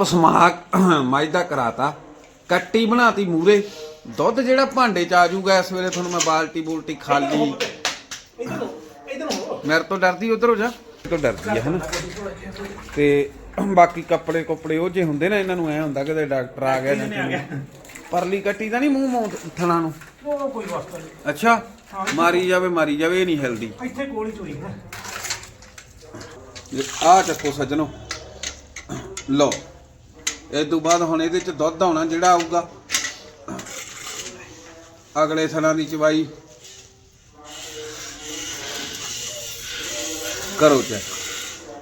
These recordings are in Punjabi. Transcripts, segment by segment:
ਪਸਮਾ ਮੱਝ ਦਾ ਕਰਾਤਾ। ਕੱਟੀ ਬਣਾਤੀ ਮੂਰੇ। ਦੁੱਧ ਜਿਹੜਾ ਭਾਂਡੇ ਚ ਆ ਜਾਊਗਾ ਇਸ ਵੇਲੇ ਤੁਹਾਨੂੰ ਮੈਂ ਬਾਲਟੀ ਬੂਲਟੀ ਖਾਲੀ ਇਧਰ ਇਧਰ ਹੋ ਮੇਰੇ ਤੋਂ ਡਰਦੀ ਉਧਰ ਹੋ ਜਾ। ਤੋਂ ਡਰਦੀ ਹੈ ਹਨਾ? ਤੇ ਬਾਕੀ ਕੱਪੜੇ ਕੁੱਪੜੇ ਉਹ ਜੇ ਹੁੰਦੇ ਨਾ ਇਹਨਾਂ ਨੂੰ ਐ ਹੁੰਦਾ ਕਿ ਡਾਕਟਰ ਆ ਗਿਆ ਜਾਂ ਕਿਵੇਂ। ਪਰਲੀ ਕੱਟੀ ਤਾਂ ਨਹੀਂ ਮੂੰਹ ਮੂੰਹ ਥਣਾ ਨੂੰ? ਉਹ ਕੋਈ ਵਾਸਤਾ ਨਹੀਂ। ਅੱਛਾ ਮਾਰੀ ਜਾਵੇ ਮਾਰੀ ਜਾਵੇ ਇਹ ਨਹੀਂ ਹਿਲਦੀ। ਇੱਥੇ ਕੋਲ ਹੀ ਚੋਰੀ ਹੈ। ਆ ਚੱਕੋ ਸੱਜਣੋ। ਲਓ। ਇਹ ਤੋਂ ਬਾਅਦ ਹੁਣ ਇਹਦੇ ਚ ਦੁੱਧ ਆਉਣਾ ਜਿਹੜਾ ਆਊਗਾ। ਅਗਲੇ ਥਣਾ ਦੀ ਚਵਾਈ। ਕਰੋ ਚੈੱਕ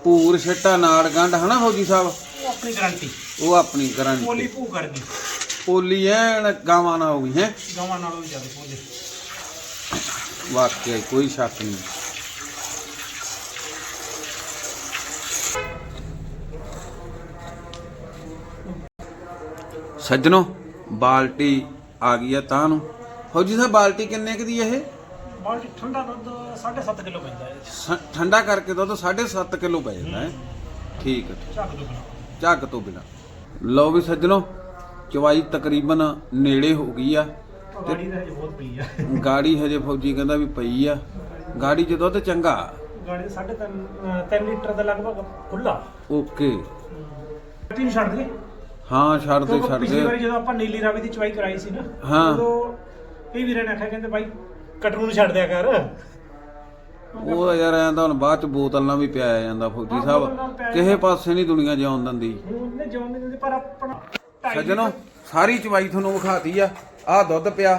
ਪੂਰ ਛੱਟਾ ਨਾੜ ਗੰਢ ਹਨਾ ਫੌਜੀ ਸਾਹਿਬ? ਉਹ ਆਪਣੀ ਗਾਰੰਟੀ ਉਹ ਆਪਣੀ ਗਾਰੰਟੀ ਪੋਲੀ ਭੂ ਕਰ ਗਈ ਪੋਲੀ ਐਨ ਗਾਵਾਂ ਨਾ ਹੋ ਗਈ ਹੈ? ਗਾਵਾਂ ਨਾਲੋਂ ਵੀ ਜ਼ਿਆਦਾ ਪੋਲੀ। ਵਾਕਿਆ ਹੀ ਕੋਈ ਸ਼ੱਕ ਨਹੀਂ। ਸੱਜਣੋ ਬਾਲਟੀ ਆ ਗਈ ਆ ਤਾਂ ਨੂੰ। ਫੌਜੀ ਸਾਹਿਬ ਬਾਲਟੀ ਕਿੰਨੇ ਕੁ ਦੀ ਇਹ? ਬਾਲਟੀ ਠੰਡਾ ਦੁੱਧ 7.5 ਕਿਲੋ ਪੈਂਦਾ ਹੈ। ਸ- ਠੰਡਾ ਕਰਕੇ ਦੁੱਧ 7.5 ਕਿਲੋ ਪੈ ਜਾਂਦਾ ਹੈ। ਠੀਕ ਹੈ ਝੱਗ ਤੋਂ ਬਿਨਾਂ। ਝੱਗ ਤੋਂ ਬਿਨਾ। ਲਓ ਵੀ ਸੱਜਣੋ ਚਵਾਈ ਤਕਰੀਬਨ ਨੇੜੇ ਹੋ ਗਈ ਆ। ਗਾੜੀ ਦਾ ਹਜੇ ਬਹੁਤ ਪਈ ਆ। ਗਾੜੀ ਹਜੇ ਫੌਜੀ ਕਹਿੰਦਾ ਵੀ ਪਈ ਆ। ਗਾੜੀ 'ਚ ਦੁੱਧ ਚੰਗਾ? ਗਾੜੀ ਦਾ 3.5 3 ਲੀਟਰ ਦਾ ਲਗਭਗ ਖੁੱਲਾ ਓਕੇ। ਕੱਟੀ ਨੂੰ ਛੱਡ ਦੇ। ਹਾਂ ਛੱਡ ਦੇ ਕਿਉਂਕਿ ਪਿਛਲੀ ਵਾਰੀ ਜਦੋਂ ਆਪਾਂ ਨੀਲੀ ਰਾਵੀ ਦੀ ਚਵਾਈ ਕਰਾਈ ਸੀ ਨਾ ਹਾਂ। ਉਦੋਂ ਇਹ ਵੀਰੇ ਨੇ ਆਖਿਆ ਕਹਿੰਦੇ ਬਾਈ ਕਟਰੂ ਨੂੰ ਛੱਡ ਦਿਆ ਕਰ। ਉਹ ਯਾਰ ਐਂ ਤਾਂ ਹੁਣ ਬਾਅਦ ਚ ਬੋਤਲ ਨਾਲ ਵੀ ਪਿਆਇਆ ਜਾਂਦਾ ਫੌਜੀ ਸਾਹਿਬ। ਕਿਸੇ ਪਾਸੇ ਨਹੀਂ ਦੁਨੀਆ ਜਿਉਣ ਦਿੰਦੀ। ਉਹਨੇ ਜੋਨ ਦੇ ਦਿੰਦੇ ਪਰ ਆਪਣਾ ਢਾਈ ਸੱਜਣੋ ਸਾਰੀ ਚਵਾਈ ਤੁਹਾਨੂੰ ਵਿਖਾਤੀ ਆ। ਆਹ ਦੁੱਧ ਪਿਆ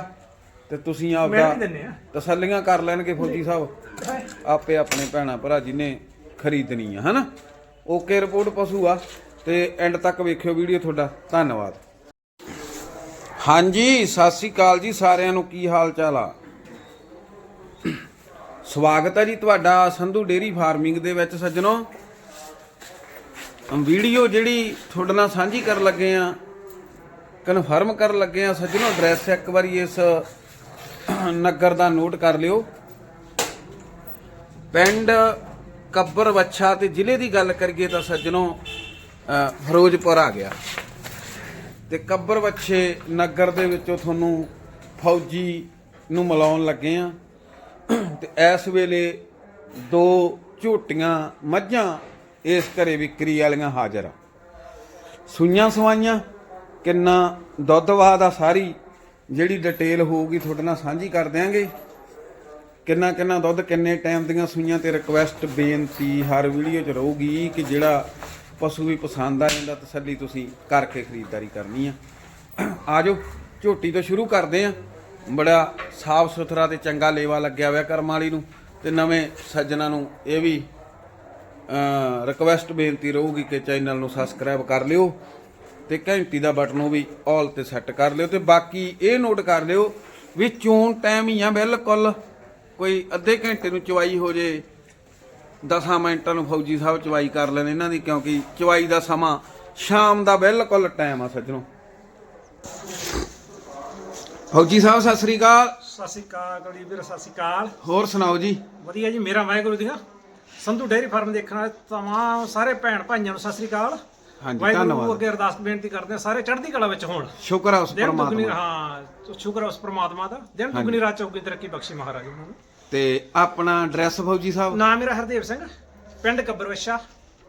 ਤੇ ਤੁਸੀਂ ਆਪਦਾ ਦਿੰਨੇ ਆ। ਤਸੱਲੀਆਂ ਕਰ ਲੈਣਗੇ ਫੌਜੀ ਸਾਹਿਬ। ਆਪੇ ਆਪਣੇ ਭੈਣਾ ਭਰਾ ਜਿਹਨੇ ਖਰੀਦਣੀ ਆ ਹਨਾ? ਓਕੇ ਰਿਪੋਰਟ ਪਸ਼ੂ ਆ। ਤੇ ਐਂਡ ਤੱਕ ਵੇਖਿਓ ਵੀਡੀਓ ਤੁਹਾਡਾ। ਧੰਨਵਾਦ। ਹਾਂਜੀ, ਸਤਿ ਸ੍ਰੀ ਅਕਾਲ ਜੀ ਸਾਰਿਆਂ ਨੂੰ। ਕੀ ਹਾਲ ਚਾਲ ਆ? ਸਵਾਗਤ ਹੈ ਜੀ ਤੁਹਾਡਾ ਸੰਧੂ ਡੇਰੀ ਫਾਰਮਿੰਗ ਦੇ ਵਿੱਚ ਸੱਜਣੋ। ਵੀਡੀਓ ਜਿਹੜੀ ਤੁਹਾਡੇ ਨਾਲ ਸਾਂਝੀ ਕਰਨ ਲੱਗੇ ਆ ਕਨਫਰਮ ਕਰਨ ਲੱਗੇ ਆ ਸੱਜਣੋ ਐਡਰੈਸ ਇੱਕ ਵਾਰੀ ਇਸ ਨਗਰ ਦਾ ਨੋਟ ਕਰ ਲਿਓ। ਪਿੰਡ ਕੱਬਰ ਵੱਛਾ ਤੇ ਜ਼ਿਲ੍ਹੇ ਦੀ ਗੱਲ ਕਰੀਏ ਤਾਂ ਸੱਜਣੋ ਫਿਰੋਜ਼ਪੁਰ ਆ ਗਿਆ। ਤੇ ਕੱਬਰ ਵੱਛੇ ਨਗਰ ਦੇ ਵਿੱਚੋਂ ਤੁਹਾਨੂੰ ਫੌਜੀ ਨੂੰ ਮਿਲਾਉਣ ਲੱਗੇ ਆ। ਤੇ ਇਸ ਵੇਲੇ ਦੋ ਝੋਟੀਆਂ ਮੱਝਾਂ ਇਸ ਘਰੇ ਵਿਕਰੀ ਵਾਲੀਆਂ ਹਾਜ਼ਰ ਆ। ਸੂਈਆਂ ਸਵਾਈਆਂ, ਕਿੰਨਾ ਦੁੱਧ ਵਾਹ ਦਾ ਸਾਰੀ, ਜਿਹੜੀ ਡਿਟੇਲ ਹੋਊਗੀ ਤੁਹਾਡੇ ਨਾਲ ਸਾਂਝੀ ਕਰ ਦਿਆਂਗੇ। ਕਿੰਨਾ ਕਿੰਨਾ ਦੁੱਧ, ਕਿੰਨੇ ਟਾਈਮ ਦੀਆਂ ਸੂਈਆਂ ਤੇ ਰਿਕਵੈਸਟ ਬੇਨਤੀ ਹਰ ਵੀਡੀਓ 'ਚ ਰਹੂਗੀ ਕਿ ਜਿਹੜਾ ਪਸ਼ੂ ਵੀ ਪਸੰਦ ਆ ਜਾਂਦਾ, ਤਸੱਲੀ ਤੁਸੀਂ ਕਰਕੇ ਖਰੀਦਦਾਰੀ ਕਰਨੀ ਆ। ਆਜੋ, ਝੋਟੀ ਤੋਂ ਸ਼ੁਰੂ ਕਰਦੇ ਆ। ਬੜਾ ਸਾਫ਼ ਸੁਥਰਾ ਤੇ ਚੰਗਾ ਲੇਵਾ ਲੱਗਿਆ ਹੋਇਆ ਕਰਮ ਵਾਲੀ ਨੂੰ ਤੇ ਨਵੇਂ ਸੱਜਣਾ ਨੂੰ ਇਹ ਵੀ ਰਿਕਵੈਸਟ ਬੇਨਤੀ ਰਹੂਗੀ ਕਿ ਚੈਨਲ ਨੂੰ ਸਬਸਕ੍ਰਾਈਬ ਕਰ ਲਿਓ ਤੇ ਘੰਟੀ ਦਾ ਬਟਨ ਉਹ ਵੀ ਆਲ ਤੇ ਸੈੱਟ ਕਰ ਲਿਓ ਤੇ ਬਾਕੀ ਇਹ ਨੋਟ ਕਰ ਲਿਓ ਵੀ ਚੋਣ ਟਾਈਮ ਹੀ ਆ ਬਿਲਕੁਲ। ਕੋਈ ਅੱਧੇ ਘੰਟੇ ਨੂੰ ਚਵਾਈ ਹੋ ਜੇ 10 ਮਿੰਟਾਂ ਨੂੰ ਫੌਜੀ ਸਾਹਿਬ ਚਵਾਈ ਕਰ ਲੈਣ ਇਹਨਾਂ ਦੀ ਕਿਉਂਕਿ ਚਵਾਈ ਦਾ ਸਮਾਂ ਸ਼ਾਮ ਦਾ ਬਿਲਕੁਲ ਟਾਈਮ ਆ ਸੱਜਣੋ। ਫੌਜੀ ਸਾਹਿਬ ਸਤਿ ਸ੍ਰੀ ਅਕਾਲ। ਸਤਿ ਸ਼੍ਰੀ ਅਕਾਲ ਗੜੀ ਵੀਰ ਸਤਿ ਸ਼੍ਰੀ ਅਕਾਲ। ਹੋਰ ਸੁਣਾਓ ਜੀ? ਵਧੀਆ ਜੀ ਮੇਰਾ ਵਾਹਿਗੁਰੂ ਦੀਆਂ ਸੰਧੂ ਡੇਅਰੀ ਫਾਰਮ ਦੇਖਣ ਵਾਲੇ ਤਮਾਮ ਸਾਰੇ ਭੈਣ ਭਾਈਆਂ ਨੂੰ ਸਤਿ ਸ਼੍ਰੀ ਅਕਾਲ। ਹਾਂਜੀ ਧੰਨਵਾਦ। ਅੱਗੇ ਅਰਦਾਸ ਬੇਨਤੀ ਕਰਦੇ ਹਾਂ ਸਾਰੇ ਚੜ੍ਹਦੀ ਕਲਾ ਵਿੱਚ ਹੋਣ। ਸ਼ੁਕਰ ਹੈ ਉਸ ਪਰਮਾਤਮਾ ਹਾਂ ਸ਼ੁਕਰ ਹੈ ਉਸ ਪ੍ਰਮਾਤਮਾ ਦਾ। ਦਿਨ ਦੁਗਣੀ ਰਾਤ ਚੌਕੀ ਤਰੱਕੀ ਬਖਸ਼ੀ ਮਹਾਰਾਜ ਉਹਨਾਂ ਨੂੰ। ਤੇ ਆਪਣਾ ਐਡਰੈਸ ਫੌਜੀ ਸਾਹਿਬ? ਨਾਮ ਮੇਰਾ ਹਰਦੇਵ ਸਿੰਘ ਪਿੰਡ ਕੱਬਰਵੱਛਾ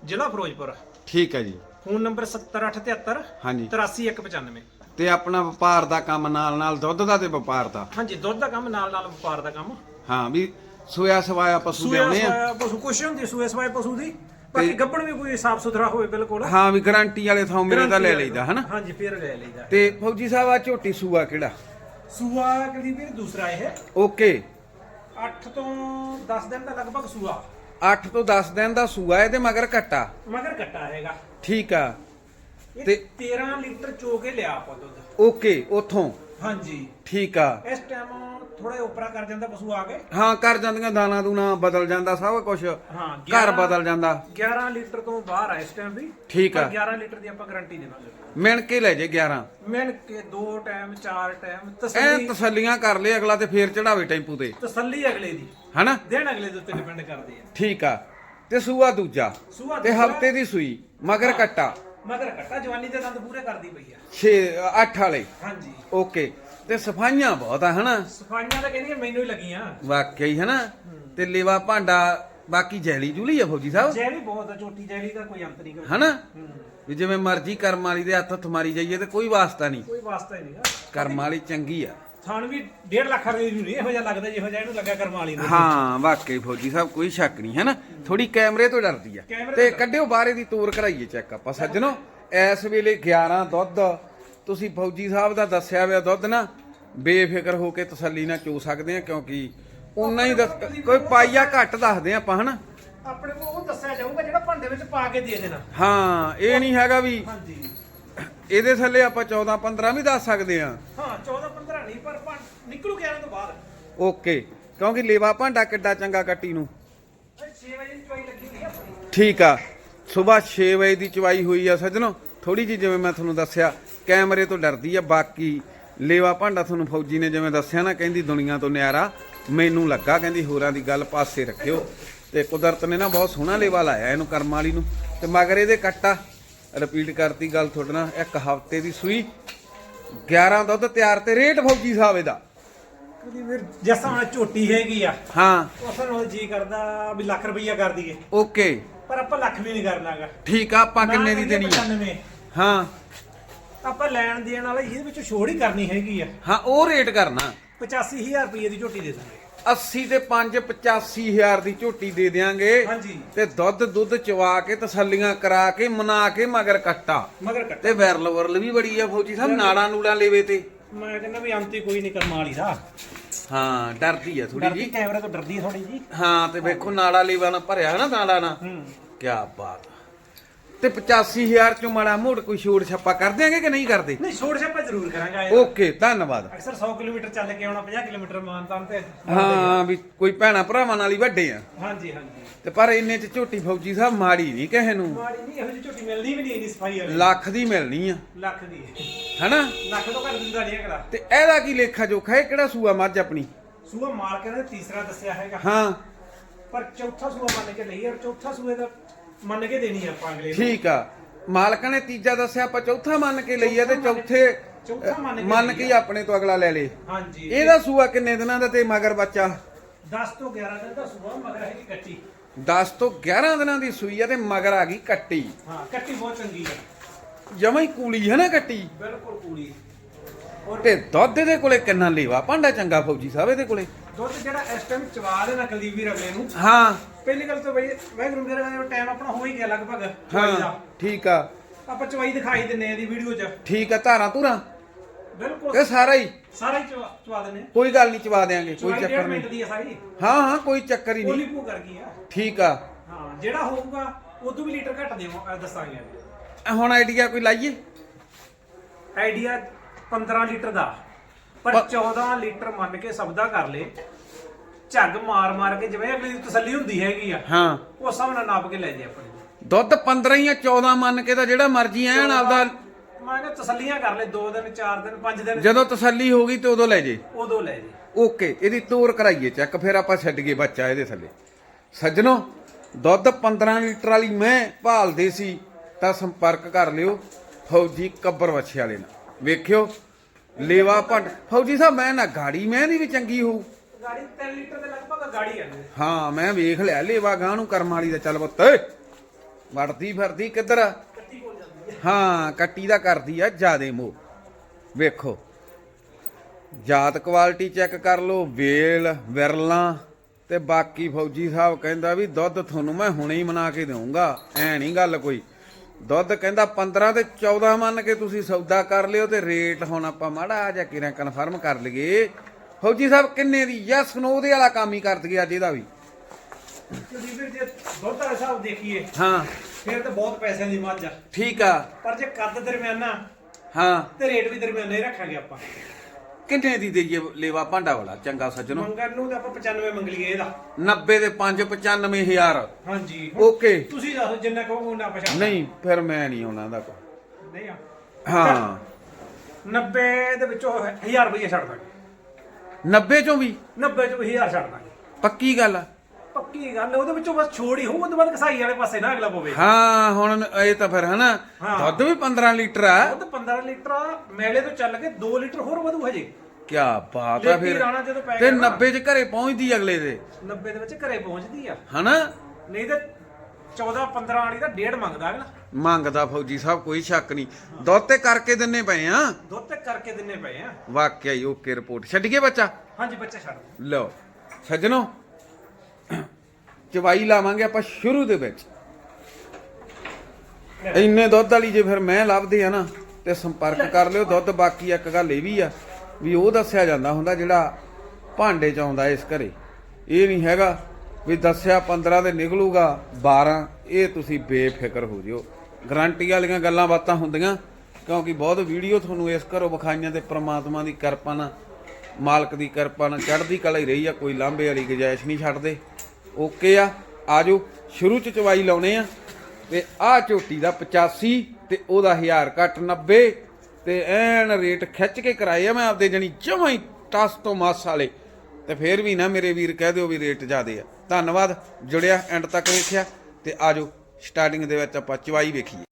ਜ਼ਿਲ੍ਹਾ ਫਿਰੋਜ਼ਪੁਰ। ਠੀਕ ਹੈ ਜੀ। ਫੋਨ ਨੰਬਰ 70873 ਹਾਂਜੀ। 83195 ਤੇ ਆਪਣਾ ਵਪਾਰ ਦਾ ਕੰਮ ਨਾਲ ਨਾਲ ਦੁੱਧ ਦਾ ਤੇ ਵਪਾਰ ਦਾ? ਹਾਂਜੀ ਦੁੱਧ ਦਾ ਕੰਮ ਨਾਲ ਨਾਲ ਵਪਾਰ ਦਾ ਕੰਮ। ਹਾਂ ਵੀ ਸੋਇਆ ਸਵਾਇਆ ਪਸ਼ੂ ਸੂਏ ਲਿਆਉਣੇ ਆ? ਸਵਾਇਆ ਪਸ਼ੂ ਕੁਛ ਹੁੰਦੀ ਸੂਏ ਸਵਾਏ ਪਸ਼ੂ ਦੀ। ਬਾਕੀ ਗੱਬਣ ਵੀ ਕੋਈ ਸਾਫ਼ ਸੁਥਰਾ ਹੋਵੇ ਬਿਲਕੁਲ। ਹਾਂ ਵੀ ਗਾਰੰਟੀ ਵਾਲੇ ਥਾਂ ਮੇਰੇ ਦਾ ਲੈ ਲਈਦਾ ਹਨਾ? ਹਾਂਜੀ ਫੇਰ ਲੈ ਲਈਦਾ। ਤੇ ਫੌਜੀ ਸਾਹਿਬ ਆ ਝੋਟੀ ਸੂਆ ਕਿਹੜਾ? ਸੂਆ ਕਦੀ ਵੀ ਦੂਸਰਾ ਇਹ। ਓਕੇ। 8 ਤੋਂ 10 ਦਿਨ ਦਾ ਲਗਭਗ ਸੂਆ। 8 ਤੋਂ 10 ਦਿਨ ਦਾ ਸੂਆ ਇਹਦੇ ਮਗਰ ਕੱਟਾ ਮਗਰ ਕੱਟਾ ਹੈਗਾ। ਠੀਕ ਆ। ਤੇ- 13 ਲੀਟਰ ਚੋ ਕੇ ਲਿਆ ਆਪਾਂ ਦੁੱਧ। ਓਕੇ ਉਥੋਂ। ਹਾਂਜੀ। ਠੀਕ ਆ। ਇਸ ਟਾਈਮ ਥੋੜਾ ਉਪਰਾ ਕਰ ਜਾਂਦਾ ਪਸ਼ੂ ਆ ਕੇ। ਹਾਂ ਕਰ ਜਾਂਦੀਆਂ ਦਾਣਾ ਦੂਣਾ ਬਦਲ ਜਾਂਦਾ ਸਭ ਕੁਝ ਹਾਂ ਘਰ ਬਦਲ ਜਾਂਦਾ। 11 ਲੀਟਰ ਤੋਂ ਬਾਹਰ ਆ ਇਸ ਟਾਈਮ ਵੀ। ਠੀਕ ਆ। ਪਰ 11 ਲੀਟਰ ਦੀ ਆਪਾਂ ਗਾਰੰਟੀ ਦੇਵਾਂਗੇ। ਮਿਣ ਕੇ ਲੈ ਜੇ 11 ਮਿਣ ਕੇ ਦੋ ਟਾਈਮ ਚਾਰ ਟਾਈਮ ਐ ਤਸੱਲੀ ਤਸੱਲੀਆਂ ਕਰ ਲੈ ਅਗਲਾ ਤੇ ਫੇਰ ਚੜਾਵੇ ਟੈਂਪੂ ਤੇ। ਤਸੱਲੀ ਅਗਲੇ ਦੀ। ਹਨਾ? ਦਿਨ ਅਗਲੇ ਦੇ ਉੱਤੇ ਡਿਪੈਂਡ ਕਰਦੇ ਆ। ਠੀਕ ਆ। ਤੇ ਸੂਆ ਦੂਜਾ। ਸੂਆ ਤੇ ਦੂਜਾ- ਹਫ਼ਤੇ ਦੀ ਸੂਈ ਮਗਰ ਕੱਟਾ। ਮਗਰ ਕੱਟਾ ਜਵਾਨੀ ਦੇ ਦੰਦ ਪੂਰੇ ਕਰਦੀ ਪਈ ਆ। 6 8 ਵਾਲੇ? ਹਾਂਜੀ। ਓਕੇ। ਤੇ ਸਫਾਈਆਂ ਬਹੁਤ ਆ ਹਨਾ? ਸਫਾਈਆਂ ਤਾਂ ਕਹਿੰਦੀਆਂ ਮੈਨੂੰ ਹੀ ਲੱਗੀਆਂ। ਵਾਕਈ ਹਨਾ? ਤੇ ਲੇਵਾ ਭਾਂਡਾ ਬਾਕੀ ਜੈਲੀ ਜੂਲੀ ਆ ਫੌਜੀ ਸਾਹਿਬ? ਜੈਲੀ ਬਹੁਤ ਆ ਛੋਟੀ ਜੈਲੀ ਦਾ ਕੋਈ ਅੰਤ ਨਹੀਂ ਕੋਈ ਹਨਾ? ਹੂੰ। ਵੀ ਜਿਵੇਂ ਮਰਜ਼ੀ ਕਰਮ ਵਾਲੀ ਦੇ ਹੱਥ ਹੱਥ ਮਾਰੀ ਜਾਈਏ ਤੇ ਕੋਈ ਵਾਸਤਾ ਨਹੀਂ। ਕੋਈ ਵਾਸਤਾ ਹੀ ਨਹੀਂਗਾ ਕਰਮ ਵਾਲੀ ਚੰਗੀ ਆ। ਥਾਣ ਵੀ 1.5 ਲੱਖ ਰੁਪਏ ਦੀ ਨਹੀਂ ਇਹੋ ਜਿਹਾ ਲੱਗਦਾ ਜਿਹੋ ਜਿਹਾ ਇਹਨੂੰ ਲੱਗਾ ਕਰਮ ਵਾਲੀ ਨੂੰ। ਹਾਂ ਵਾਕਈ ਫੌਜੀ ਸਾਹਿਬ ਕੋਈ ਸ਼ੱਕ ਨਹੀਂ ਹੈ ਨਾ ਥੋੜੀ ਕੈਮਰੇ ਤੋਂ ਡਰਦੀ ਆ। ਕੈਮਰੇ ਤੇ ਕੱਢਿਓ ਬਾਹਰੇ ਦੀ ਤੋਰ ਕਰਾਈਏ ਚੈੱਕ ਆਪਾਂ। ਸੱਜਣੋ ਇਸ ਵੇਲੇ 11 ਦੁੱਧ। ਤੁਸੀਂ ਫੌਜੀ ਸਾਹਿਬ ਦਾ ਦੱਸਿਆ ਹੋਇਆ ਦੁੱਧ ਨਾ ਬੇਫਿਕਰ ਹੋ ਕੇ ਤਸੱਲੀ ਨਾਲ ਚੋ ਸਕਦੇ ਆ ਕਿਉਂਕਿ ਉਨਾ ਹੀ ਦੱਸ ਕੋਈ ਪਾਈਆ ਘੱਟ ਦੱਸਦੇ ਆ ਆਪਾਂ ਹਨਾ? ਆਪਣੇ ਕੋਲ ਉਹ ਦੱਸਿਆ ਜਾਊਗਾ ਜਿਹੜਾ ਭਾਂਡੇ ਵਿੱਚ ਪਾ ਕੇ ਦੇ ਦੇਣਾ। ਹਾਂ ਇਹ ਨਹੀਂ ਹੈਗਾ ਵੀ ਹਾਂਜੀ। ਇਹਦੇ ਥੱਲੇ ਆਪਾਂ 14 15 ਵੀ ਦੱਸ ਸਕਦੇ ਆ। ਹਾਂ 14 15 ਨਹੀਂ ਪਰ ਨਿਕਲੂ 11 ਤੋਂ ਬਾਅਦ। ਓਕੇ ਕਿਉਂਕਿ ਲੇਵਾ ਭਾਂਡਾ ਕਿੱਡਾ ਚੰਗਾ ਕੱਟੀ ਨੂੰ। 6 ਵਜੇ ਦੀ ਚੋਈ ਲੱਗੀ ਹੋਈ ਆ ਆਪਣੀ? ਠੀਕ ਆ। ਸਵੇਰ 6 ਵਜੇ ਦੀ ਚਵਾਈ ਹੋਈ ਆ ਸੱਜਣੋ। ਥੋੜੀ ਜੀ ਜਿਵੇਂ ਮੈਂ ਤੁਹਾਨੂੰ ਦੱਸਿਆ, ਕੈਮਰੇ ਤੋਂ ਡਰਦੀ ਆ, ਬਾਕੀ ਲੇਵਾ ਭਾਂਡਾ ਤੁਹਾਨੂੰ ਫੌਜੀ ਨੇ ਜਿਵੇਂ ਦੱਸਿਆ ਨਾ, ਕਹਿੰਦੀ ਦੁਨੀਆ ਤੋਂ ਨਿਆਰਾ। ਮੈਨੂੰ ਲੱਗਾ, ਕਹਿੰਦੀ ਹੋਰਾਂ ਦੀ ਗੱਲ ਪਾਸੇ ਰੱਖਿਓ। ਤੇ ਕੁਦਰਤ ਨੇ ਨਾ ਬਹੁਤ ਸੋਹਣਾ ਲੇਵਾ ਲਾਇਆ ਇਹਨੂੰ ਕਰਮ ਵਾਲੀ ਨੂੰ। ਤੇ ਮਗਰ ਇਹਦੇ ਕੱਟਾ ਰਿਪੀਟ ਕਰਤੀ ਗੱਲ ਤੁਹਾਡੇ ਨਾਲ, ਇੱਕ ਹਫ਼ਤੇ ਦੀ ਸੂਈ। 11 ਦੁੱਧ ਤਿਆਰ ਤੇ ਰੇਟ ਫੌਜੀ ਸਾਹਿਬ ਇਹਦਾ। ਉਹਦੀ ਫਿਰ ਜਿਸ ਹੁਣ ਝੋਟੀ ਹੈਗੀ ਆ ਹਾਂ। ਉਸ ਨੂੰ ਜੀ ਕਰਦਾ ਵੀ ਲੱਖ ਰੁਪਈਆ ਕਰ ਦਈਏ। ਓਕੇ। ਪਰ ਆਪਾਂ ਲੱਖ ਵੀ ਨਹੀਂ ਕਰਨਾਗਾ। ਠੀਕ ਆ ਆਪਾਂ ਕਿੰਨੇ ਦੀ ਦੇਣੀ ਆ? 95 ਹਾਂ। ਆਪਾਂ ਲੈਣ ਦੇਣ ਵਾਲਾ ਇਹਦੇ ਵਿੱਚ ਛੋੜ ਹੀ ਕਰਨੀ ਹੈਗੀ ਆ। ਹਾਂ ਉਹ ਰੇਟ ਕਰਨਾ। 85000 ਰੁਪਏ ਦੀ ਝੋਟੀ ਦੇ ਦਾਂਗੇ। 80 ਤੇ 5 85000 ਦੀ ਝੋਟੀ ਦੇ ਦਿਆਂਗੇ। ਹਾਂਜੀ। ਤੇ ਦੁੱਧ ਦੁੱਧ ਚਵਾ ਕੇ ਤਸੱਲੀਆਂ ਕਰਾ ਕੇ ਮਨਾ ਕੇ ਮਗਰ ਕੱਟਾ। ਮਗਰ ਕੱਟ। ਤੇ ਵੈਰਲ ਵਰਲ ਵੀ ਬੜੀ ਆ ਫੌਜੀ ਸਾਹਿਬ ਨਾੜਾਂ ਨੂੜਾਂ ਲੈਵੇ ਤੇ। ਮੈਂ ਕਹਿੰਦਾ ਵੀ ਅੰਤੀ ਕੋਈ ਨਹੀਂ ਕਰਮ ਵਾਲੀ ਦਾ। ਹਾਂ ਡਰਦੀ ਆ ਥੋੜੀ ਡਰਦੀ ਜੀ। ਕੈਮਰੇ ਤੋਂ ਡਰਦੀ ਹੈ ਥੋੜੀ ਜੀ। ਹਾਂ ਤੇ ਵੇਖੋ ਨਾੜਾ ਲੈਵਾ ਨਾ ਭਰਿਆ ਹਨਾ ਨਾੜਾ ਨਾ। ਹੂੰ। ਕੀ ਬਾਤ। ਆ। ਤੇ 85000 ਚੋਂ ਮਾੜਾ ਮੋੜ ਕੋਈ ਛੋੜ ਛੱਪਾ ਕਰ ਦਿਆਂਗੇ ਕਿ ਨਹੀਂ ਕਰਦੇ? ਨਹੀਂ ਛੋੜ ਛਾਪਾ ਜ਼ਰੂਰ ਕਰਾਂਗਾ ਇਹ ਓਕੇ ਧੰਨਵਾਦ। ਅਕਸਰ 100 ਕਿਲੋਮੀਟਰ ਚੱਲ ਕੇ ਆਉਣਾ 50 ਕਿਲੋਮੀਟਰ ਮਾਨਤਾਨ ਤੇ। ਹਾਂ ਵੀ ਕੋਈ ਭੈਣਾ ਭਰਾਵਾਂ ਨਾਲ ਹੀ ਵੱਡੇ ਆ। ਹਾਂਜੀ ਹਾਂਜੀ। ਤੇ ਪਰ ਇੰਨੇ ਚ ਝੋਟੀ ਫੌਜੀ ਸਾਹਿਬ ਮਾੜੀ ਨਹੀਂ ਕਿਸੇ ਨੂੰ। ਮਾੜੀ ਨਹੀਂ ਇਹੋ ਜਿਹੀ ਝੋਟੀ ਮਿਲਦੀ ਵੀ ਨਹੀਂ ਇੰਨੀ ਸਫ਼ਾਈ ਵਾਲੀ। ਲੱਖ ਦੀ ਮਿਲਣੀ ਆ। ਲੱਖ ਦੀ। ਹਨਾ? ਲੱਖ ਤੋਂ ਘੱਟ ਦਿੰਦਾ ਨਹੀਂ ਹੈਗਾ। ਤੇ ਇਹਦਾ ਕੀ ਲੇਖਾ ਜੋਖਾ? ਇਹ ਕਿਹੜਾ ਸੂਆ ਮੱਝ ਆਪਣੀ? ਸੂਆ ਮਾਲਕ ਨੇ ਤੀਸਰਾ ਦੱਸਿਆ ਹੈਗਾ। ਹਾਂ। ਪਰ ਚੌਥਾ ਸੂਆ ਮੰਨ ਕੇ ਲਈ ਔਰ ਚੌਥਾ ਸੂਏ ਦਾ ਮੰਨ ਕੇ ਦੇਣੀ ਆ ਆਪਾਂ ਅਗਲੇ ਨੂੰ। ਠੀਕ ਆ। ਮਾਲਕਾਂ ਨੇ ਤੀਜਾ ਦੱਸਿਆ ਆਪਾਂ ਚੌਥਾ ਮੰਨ ਕੇ ਲਈ ਆ ਤੇ ਚੌਥੇ ਚੌਥਾ ਮੰਨ ਕੇ ਮੰਨ ਲਈ ਕੇ ਹੀ ਆਪਣੇ ਤੋਂ ਅਗਲਾ ਲੈ ਲੇ। ਹਾਂਜੀ। ਇਹਦਾ ਸੂਆ ਕਿੰਨੇ ਦਿਨਾਂ ਦਾ ਤੇ ਮਗਰ ਬੱਚਾ? 10 ਤੋਂ 11 ਦਿਨ ਦਾ ਸੂਆ ਮਗਰ ਹੈਗੀ ਕੱਟੀ। 10 ਤੋਂ 11 ਦਿਨਾਂ ਦੀ ਸੂਈ ਆ ਤੇ ਮਗਰ ਆ ਗਈ ਕੱਟੀ। ਹਾਂ ਕੱਟੀ ਬਹੁਤ ਚੰਗੀ ਆ। ਜਮਾ ਹੀ ਕੂਲੀ ਹੈ ਨਾ ਕੱਟੀ? ਬਿਲਕੁਲ ਔਰ ਤੇ ਦੁੱਧ ਦੇ ਕੋਲੇ ਕਿੰਨਾ ਲੇਵਾ? ਭਾਂਡਾ ਚੰਗਾ ਫੌਜੀ ਸਾਹਿਬ ਇਹਦੇ ਕੋਲੇ। ਦੁੱਧ ਜਿਹੜਾ ਇਸ ਟਾਈਮ ਚਵਾ ਦੇ ਨਕਲੀ ਵੀ ਅਗਲੇ ਨੂੰ। ਹਾਂ। ਪਹਿਲੀ ਗੱਲ ਤਾਂ ਬਈ ਵੈਗਰੂ ਮੇਰਾ ਟਾਈਮ ਆਪਣਾ ਹੋ ਹੀ ਗਿਆ ਲਗਭਗ। ਚਵਾਈ ਹਾਂ ਦਾ। ਠੀਕ ਆ। ਆਪਾਂ ਚਵਾਈ ਦਿਖਾਈ ਦਿੰਨੇ ਆ ਇਹਦੀ ਵੀਡੀਓ 'ਚ। ਠੀਕ ਆ ਧਾਰਾਂ ਧੁਰਾਂ? ਬਿਲਕੁਲ। ਇਹ ਸਾਰਾ ਹੀ? ਸਾਰਾ ਹੀ ਚਵਾ ਚਵਾ ਦਿੰਨੇ ਕੋਈ ਗੱਲ ਨਹੀਂ ਚਵਾ ਦੇਾਂਗੇ ਕੋਈ ਚਵਾਈ ਚੱਕਰ ਨਹੀਂ। ਮਿੰਟ ਦੀ ਆ ਸਾਰੀ। ਹਾਂ ਹਾਂ ਕੋਈ ਚੱਕਰ ਹੀ ਕੋਲੀ ਨਹੀਂ ਭੂ ਕਰ ਗਈ ਆ। ਠੀਕ ਆ। ਹਾਂ ਜਿਹੜਾ ਹੋਊਗਾ ਉਦੋਂ ਵੀ ਲੀਟਰ ਘੱਟ ਦੇਵਾਂ ਦੱਸਾਂਗੇ। ਹੁਣ ਆਈਡੀਆ ਕੋਈ ਲਾਈਏ? ਆਈਡੀਆ 15 ਲੀਟਰ ਦਾ। ਪਰ ਪ- 14 ਲੀਟਰ ਮੰਨ ਕੇ ਸਬਦਾ ਕਰ ਲੇ। ਝੱਗ ਮਾਰ ਮਾਰ ਕੇ ਜਿਵੇਂ ਅਗਲੀ ਦੀ ਤਸੱਲੀ ਹੁੰਦੀ ਹੈਗੀ ਆ ਹਾਂ। ਉਸ ਹਿਸਾਬ ਨਾਲ ਨਾਪ ਕੇ ਲੈ ਜੇ ਆਪਣੇ ਦੁੱਧ 15 ਜਾਂ 14 ਮੰਨ ਕੇ ਤਾਂ ਜਿਹੜਾ ਮਰਜ਼ੀ ਐਨ ਆਪਦਾ ਮੈਂ ਕਿਹਾ ਤਸੱਲੀਆਂ ਕਰ ਲੈ 2 ਦਿਨ 4 ਦਿਨ 5 ਦਿਨ। ਜਦੋਂ ਤਸੱਲੀ ਹੋ ਗਈ ਤੇ ਉਦੋਂ ਲੈ ਜੇ। ਉਦੋਂ ਲੈ ਜੇ। ਓਕੇ ਇਹਦੀ ਤੋਰ ਕਰਾਈਏ ਚੈੱਕ ਫਿਰ ਆਪਾਂ ਛੱਡ ਗਏ ਬੱਚਾ ਇਹਦੇ ਥੱਲੇ। ਸੱਜਣੋ ਦੁੱਧ 15 ਲੀਟਰ ਵਾਲੀ ਮੈਂ ਭਾਲਦੇ ਸੀ। ਤਾਂ ਸੰਪਰਕ ਕਰ ਲਿਓ ਫੌਜੀ ਕੱਬਰ ਵੱਛੇ ਵਾਲੇ ਨਾਲ। ਵੇਖਿਓ ਲੇਵਾ ਭੰਡ। ਫੌਜੀ ਸਾਹਿਬ ਮੈਂ ਨਾ ਗਾੜੀ ਮੈਂ ਦੀ ਵੀ ਚੰਗੀ ਹੋਊ। ਗਾੜੀ 3 ਲੀਟਰ ਦੇ ਲਗਭਗ ਗਾੜੀ ਆ। ਹਾਂ ਮੈਂ ਵੇਖ ਲਿਆ ਲੇਵਾ ਗਾਂ ਨੂੰ ਕਰਮ ਵਾਲੀ ਦਾ। ਚੱਲ ਪੁੱਤ ਵੜਦੀ ਫਿਰਦੀ ਕਿੱਧਰ? ਹੈ ਕੱਟੀ ਦਾ ਕਰਦੀ ਆ ਜਿਆਦੇ ਮੋਹ। ਵੇਖੋ ਜਾਤ ਕੁਆਲਿਟੀ ਚੈੱਕ ਕਰ ਲਓ ਵੇਲ ਵਿਰਲਾਂ ਤੇ ਬਾਕੀ ਫੌਜੀ ਸਾਹਿਬ ਕਹਿੰਦਾ ਵੀ ਦੁੱਧ ਤੁਹਾਨੂੰ ਮੈਂ ਹੁਣੇ ਹੀ ਬਣਾ ਕੇ ਦੇਵਾਂਗਾ ਐ ਨਹੀਂ ਗੱਲ ਕੋਈ। ਦੁੱਧ ਕਹਿੰਦਾ 15 ਤੇ 14 ਮੰਨ ਕੇ ਤੁਸੀਂ ਸੌਦਾ ਕਰ ਲਿਓ ਤੇ ਰੇਟ ਹੁਣ ਆਪਾਂ ਮਾੜਾ ਜਿਹਾ ਕਿਰਾਂ ਕਨਫਰਮ ਕਰ ਲਈਏ। ਫੌਜੀ ਸਾਹਿਬ ਕਿੰਨੇ ਦੀ? ਯਸ ਨੋ ਉਹਦੇ ਵਾਲਾ ਕੰਮ ਹੀ ਕਰ ਦਈਏ ਅੱਜ ਇਹਦਾ ਵੀ। ਕਿਉਂਕਿ ਫਿਰ ਜੇ ਦੁੱਧ ਦਾ ਹਿਸਾਬ ਦੇਖੀਏ ਹਾਂ। ਫਿਰ ਤਾਂ ਬਹੁਤ ਪੈਸਿਆਂ ਦੀ ਮੱਝ ਆ। ਠੀਕ ਆ। ਪਰ ਜੇ ਕੱਦ ਦਰਮਿਆਨਾ ਹਾਂ। ਤੇ ਰੇਟ ਵੀ ਦਰਮਿਆਨਾ ਹੀ ਰੱਖਾਂਗੇ ਆਪਾਂ। ਕਿੰਨੇ ਦੀ ਦੇਈਏ ਲੇਵਾ ਭਾਂਡਾ ਵਾਲਾ ਚੰਗਾ ਸੱਜਣੋ? ਮੰਗਣ ਨੂੰ ਤਾਂ ਆਪਾਂ 95 ਮੰਗ ਲਈਏ ਇਹਦਾ। 90 ਦੇ 5 95000 ਹਾਂਜੀ ਓਕੇ। ਤੁਸੀਂ ਦੱਸੋ ਜਿੰਨਾ ਕਹੋਗੇ ਉਹਨਾਂ ਪਛਾਣ ਨਹੀਂ ਫਿਰ ਮੈਂ ਨਹੀਂ ਆਉਣਾ ਦਾ ਕੋ ਨਹੀਂ ਆ। ਹਾਂ। 90 ਦੇ ਵਿੱਚੋਂ 1000 ਰੁਪਏ ਛੱਡ ਦਾਂਗੇ। 90 ਚੋਂ ਵੀ? 90 ਚੋਂ 1000 ਛੱਡ ਦਾਂਗੇ। ਪੱਕੀ ਗੱਲ ਆ। ਪੱਕੀ ਗੱਲ ਉਹਦੇ ਵਿੱਚੋਂ ਬਸ ਛੋੜ ਹੋਊ ਉਹਦੇ ਬਾਅਦ ਕਸਾਈ ਵਾਲੇ ਪਾਸੇ ਨਾ ਅਗਲਾ ਪਵੇ। ਹਾਂ ਹੁਣ ਇਹ ਤਾਂ ਫਿਰ ਹਨਾ ਹਾਂ। ਦੁੱਧ ਵੀ 15 ਲੀਟਰ ਆ। ਦੁੱਧ 15 ਲੀਟਰ ਆ, ਮੇਲੇ ਤੋਂ ਚੱਲ ਕੇ 2 ਲੀਟਰ ਹੋਰ ਵਧੂ ਹਜੇ। ਕੀ ਬਾਤ ਆ ਫਿਰ। ਰਾਣਾ ਜਦੋਂ ਪੈ ਤੇ ਗਿਆ ਨਾ। 90 ਚ ਘਰੇ ਪਹੁੰਚਦੀ ਅਗਲੇ ਦੇ। 90 ਦੇ ਵਿੱਚ ਘਰੇ ਪਹੁੰਚਦੀ ਆ। ਹਨਾ? ਨਹੀਂ ਤੇ 14 15 ਵਾਲੀ ਦਾ ਡੇਢ ਮੰਗਦਾ ਅਗਲਾ। ਮੰਗਦਾ ਫੌਜੀ ਸਾਹਿਬ ਕੋਈ ਸ਼ੱਕ ਨਹੀਂ। ਦੁੱਧ ਤੇ ਕਰਕੇ ਦਿੰਨੇ ਪਏ ਆ। ਦੁੱਧ ਤੇ ਕਰਕੇ ਦਿੰਨੇ ਪਏ ਆ। ਵਾਕਿਆ ਹੀ ਓਕੇ ਰਿਪੋਰਟ। ਛੱਡੀਏ ਬੱਚਾ? ਹਾਂਜੀ ਬੱਚਾ ਛੱਡ ਦਿਓ। ਲਓ ਸੱਜਣੋ। ਚਵਾਈ ਲਾਵਾਂਗੇ ਆਪਾਂ ਸ਼ੁਰੂ ਦੇ ਵਿੱਚ। ਇੰਨੇ ਦੁੱਧ ਵਾਲੀ ਜੇ ਫਿਰ ਮੈਂ ਲੱਭਦੇ ਆ ਨਾ ਤੇ ਸੰਪਰਕ ਕਰ ਲਿਓ। ਦੁੱਧ ਬਾਕੀ ਇੱਕ ਗੱਲ ਇਹ ਵੀ ਆ ਵੀ ਉਹ ਦੱਸਿਆ ਜਾਂਦਾ ਹੁੰਦਾ ਜਿਹੜਾ ਭਾਂਡੇ ਚ ਆਉਂਦਾ ਇਸ ਘਰੇ। ਇਹ ਨਹੀਂ ਹੈਗਾ ਵੀ ਦੱਸਿਆ 15 ਦੇ ਨਿਕਲੂਗਾ 12 ਇਹ ਤੁਸੀਂ ਬੇਫਿਕਰ ਹੋ ਜਿਓ। ਗਰੰਟੀ ਵਾਲੀਆਂ ਗੱਲਾਂ ਬਾਤਾਂ ਹੁੰਦੀਆਂ, ਕਿਉਂਕਿ ਬਹੁਤ ਵੀਡੀਓ ਤੁਹਾਨੂੰ ਇਸ ਘਰੋਂ ਵਿਖਾਈਆਂ ਤੇ ਪ੍ਰਮਾਤਮਾ ਦੀ ਕਿਰਪਾ ਨਾਲ, ਮਾਲਕ ਦੀ ਕਿਰਪਾ ਨਾਲ ਚੜ੍ਹਦੀ ਕਲਾ ਹੀ ਰਹੀ ਆ, ਕੋਈ ਲਾਂਬੇ ਵਾਲੀ ਗੁਜਾਇਸ਼ ਨਹੀਂ ਛੱਡਦੇ। ਓਕੇ ਆ, ਆਜੋ, ਸ਼ੁਰੂ ਚ ਚਵਾਈ ਲਾਉਣੇ ਆ, ਤੇ ਆਹ ਝੋਟੀ ਦਾ 85 ਤੇ ਉਹਦਾ 1000 ਘੱਟ 90 ਤੇ ਐਨ ਰੇਟ ਖਿੱਚ ਕੇ ਕਰਾਏ ਆ, ਮੈਂ ਆਪਦੇ ਜਣੀ ਜਮਾਂ ਹੀ ਟਸ ਤੋਂ ਮਸ ਵਾਲੇ। ਤੇ ਫੇਰ ਵੀ ਨਾ ਮੇਰੇ ਵੀਰ ਕਹਿ ਦਿਓ ਵੀ ਰੇਟ ਜ਼ਿਆਦੇ ਆ। ਧੰਨਵਾਦ ਜੁੜਿਆ ਐਂਡ ਤੱਕ ਵੇਖਿਆ ਤੇ ਆਜੋ ਸਟਾਰਟਿੰਗ ਦੇ ਵਿੱਚ ਆਪਾਂ ਚਵਾਈ ਵੇਖੀਏ।